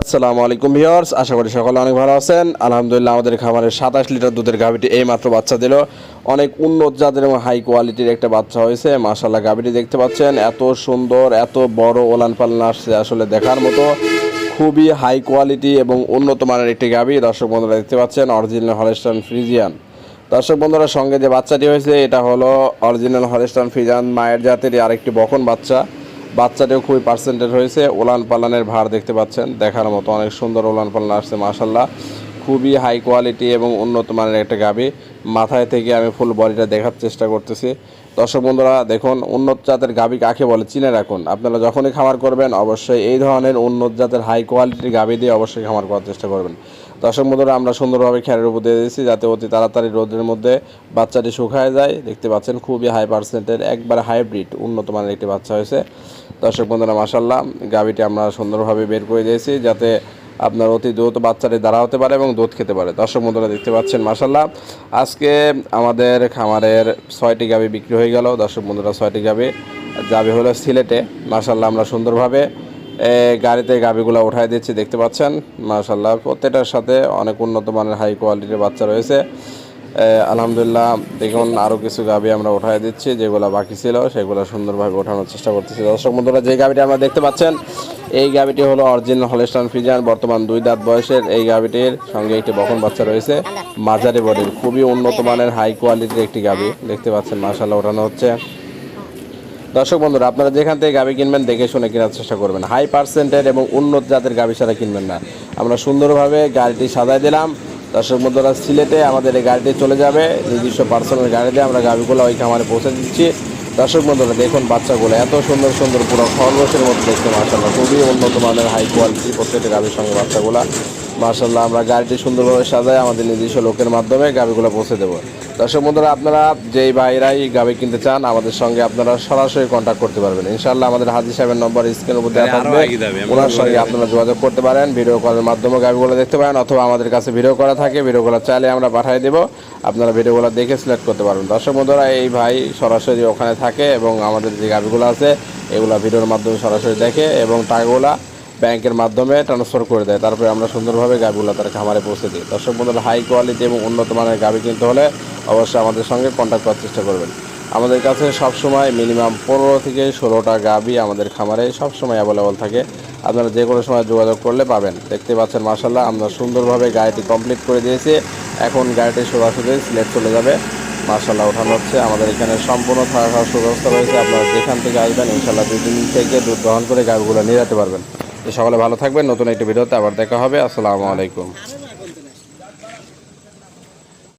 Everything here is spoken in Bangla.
আসসালামু আলাইকুম ভিউয়ার্স, আশা করি সকলে অনেক ভালো আছেন। আলহামদুলিল্লাহ, আমাদের খামারের সাতাশ লিটার দুধের গাভিটি এই মাত্র বাচ্চা দিল। অনেক উন্নত জাতের এবং হাই কোয়ালিটির একটা বাচ্চা হয়েছে। মাশাল্লাহ গাভিটি দেখতে পাচ্ছেন, এত সুন্দর, এত বড় ওলান পালন আসছে আসলে দেখার মতো। খুবই হাই কোয়ালিটি এবং উন্নত মানের একটি গাভি। দর্শক বন্ধুরা দেখতে পাচ্ছেন অরিজিনাল হলেস্টান ফ্রিজিয়ান দর্শক বন্ধুরা, সঙ্গে যে বাচ্চাটি হয়েছে, এটা হলো অরিজিনাল হলেস্টান ফ্রিজিয়ান মায়ের জাতের আরেকটি বকন বাচ্চা। বাচ্চাটিও খুবই পার্সেন্টেজ হয়েছে। ওলান পালানের ভার দেখতে পাচ্ছেন। দেখার মতো অনেক সুন্দর ওলান পালান আসছে মাশাল্লাহ খুবই হাই কোয়ালিটি এবং উন্নত মানের একটা গাবি। মাথায় থেকে আমি ফুল বডিটা দেখার চেষ্টা করতেছি। দর্শক বন্ধুরা, দেখুন, উন্নত জাতের গাবি কাকে বলে চিনে রাখুন। আপনারা যখনই খামার করবেন, অবশ্যই এই ধরনের উন্নত জাতের হাই কোয়ালিটির গাবি দিয়ে অবশ্যই খামার করার চেষ্টা করবেন। দর্শক বন্ধুরা, আমরা সুন্দরভাবে খ্যারের উপর দিয়ে দিয়েছি যাতে অতি তাড়াতাড়ি রোদের মধ্যে বাচ্চাটি শুকায় যায়। দেখতে পাচ্ছেন, খুবই হাই পার্সেন্টের একবার হাইব্রিড উন্নত মানের একটি বাচ্চা হয়েছে। দর্শক বন্ধুরা মাসাল্লাহ গাভিটি আমরা সুন্দরভাবে বের করে দিয়েছি যাতে আপনার অতি দ্রুত বাচ্চাটি দাঁড়া হতে পারে এবং দুধ খেতে পারে। দর্শক বন্ধুরা দেখতে পাচ্ছেন মাসাল্লাহ আজকে আমাদের খামারের ছয়টি গাবি বিক্রি হয়ে গেল। দর্শক বন্ধুরা, ছয়টি গাভি গাভি হলো সিলেটে। মাসাল্লাহ আমরা সুন্দরভাবে গাড়িতে গাভিগুলো উঠাই দিচ্ছি, দেখতে পাচ্ছেন। মাশাল্লাহ প্রত্যেকটার সাথে অনেক উন্নত মানের হাই কোয়ালিটির বাচ্চা রয়েছে। আলহামদুলিল্লাহ, দেখুন আরও কিছু গাভি আমরা উঠাই দিচ্ছি, যেগুলো বাকি ছিল, সেগুলো সুন্দরভাবে ওঠানোর চেষ্টা করতেছি। দর্শক বন্ধুরা, যে গাভিটি আমরা দেখতে পাচ্ছেন এই গাভিটি হলো অরিজিনাল হলেস্টান ফিজান বর্তমান দুই দাঁত বয়সের। এই গাভিটির সঙ্গে একটি বকন বাচ্চা রয়েছে, মাঝারি বডির, খুবই উন্নত মানের হাই কোয়ালিটির একটি গাভি। দেখতে পাচ্ছেন মাশাল্লাহ ওঠানো হচ্ছে। দর্শক বন্ধুরা, আপনারা যেখান থেকে গাভি কিনবেন, দেখে শুনে কেনার চেষ্টা করবেন। হাই পার্সেন্টের এবং উন্নত জাতের গাভি সারা কিনবেন না। আমরা সুন্দরভাবে গাড়িটি সাজাই দিলাম। দর্শক বন্ধুরা, সিলেটে আমাদের এই গাড়িটি চলে যাবে। নিজস্ব পার্সোনাল গাড়িতে আমরা গাভিগুলো ওই খামারে পৌঁছে দিচ্ছি। দর্শক বন্ধুরা দেখুন বাচ্চাগুলো এত সুন্দর সুন্দর পুরো খরগোশের মতো দেখতে মার্শাল্লাহ খুবই উন্নত মানের হাই কোয়ালিটি প্রত্যেকটি গাভীর সঙ্গে বাচ্চাগুলা। মার্শাল্লাহ আমরা গাড়িটি সুন্দরভাবে সাজাই, আমাদের নিজস্ব লোকের মাধ্যমে গাভীগুলো পৌঁছে দেবো। দর্শক বন্ধুরা আপনারা যেই ভাইরাই গাভি কিনতে চান আমাদের সঙ্গে আপনারা সরাসরি কন্ট্যাক্ট করতে পারবেন। ইনশাল্লাহ আমাদের হাজি সাহেবের নম্বর স্ক্রিনের উপর দেওয়া থাকবে। ওনার সঙ্গে আপনারা যোগাযোগ করতে পারেন ভিডিও কলের মাধ্যমে গাভিগুলো দেখতে পারেন অথবা আমাদের কাছে ভিডিও করা থাকে ভিডিওগুলো চাইলে আমরা পাঠিয়ে দেবো। আপনারা ভিডিওগুলো দেখে সিলেক্ট করতে পারবেন। দর্শক বন্ধুরা এই ভাই সরাসরি ওখানে থাকে এবং আমাদের যে গাভিগুলো আছে এগুলো ভিডিওর মাধ্যমে সরাসরি দেখে এবং টাকাগুলা ব্যাংকের মাধ্যমে ট্রান্সফার করে দেয়। তারপরে আমরা সুন্দরভাবে গাভিগুলো তার খামারে পৌঁছে দিই। দর্শক বন্ধুরা হাই কোয়ালিটি এবং উন্নত মানের গাভি কিনতে হলে অবশ্যই আমাদের সঙ্গে কন্ট্যাক্ট করার চেষ্টা করবেন। আমাদের কাছে সবসময় মিনিমাম পনেরো থেকে ষোলোটা গাভি আমাদের খামারে সবসময় অ্যাভেলেবল থাকে। আপনারা যে কোনো সময় যোগাযোগ করলে পাবেন। দেখতে পাচ্ছেন মাসাল্লাহ আমরা সুন্দরভাবে গাড়িটি কমপ্লিট করে দিয়েছি। এখন গাড়িটি সোজাসুজি সিলেক্ট চলে যাবে। মার্শাল্লাহ ওঠানো হচ্ছে। আমাদের এখানে সম্পূর্ণ থাকা খাওয়ার সুব্যবস্থা রয়েছে। আপনারা যেখান থেকে আসবেন ইনশাল্লাহ দুই দিন থেকে দুধ গ্রহণ করে গাড়িগুলো নিয়ে যেতে পারবেন। সকলে ভালো থাকবেন। নতুন একটি ভিডিওতে আবার দেখা হবে। আসসালামু আলাইকুম।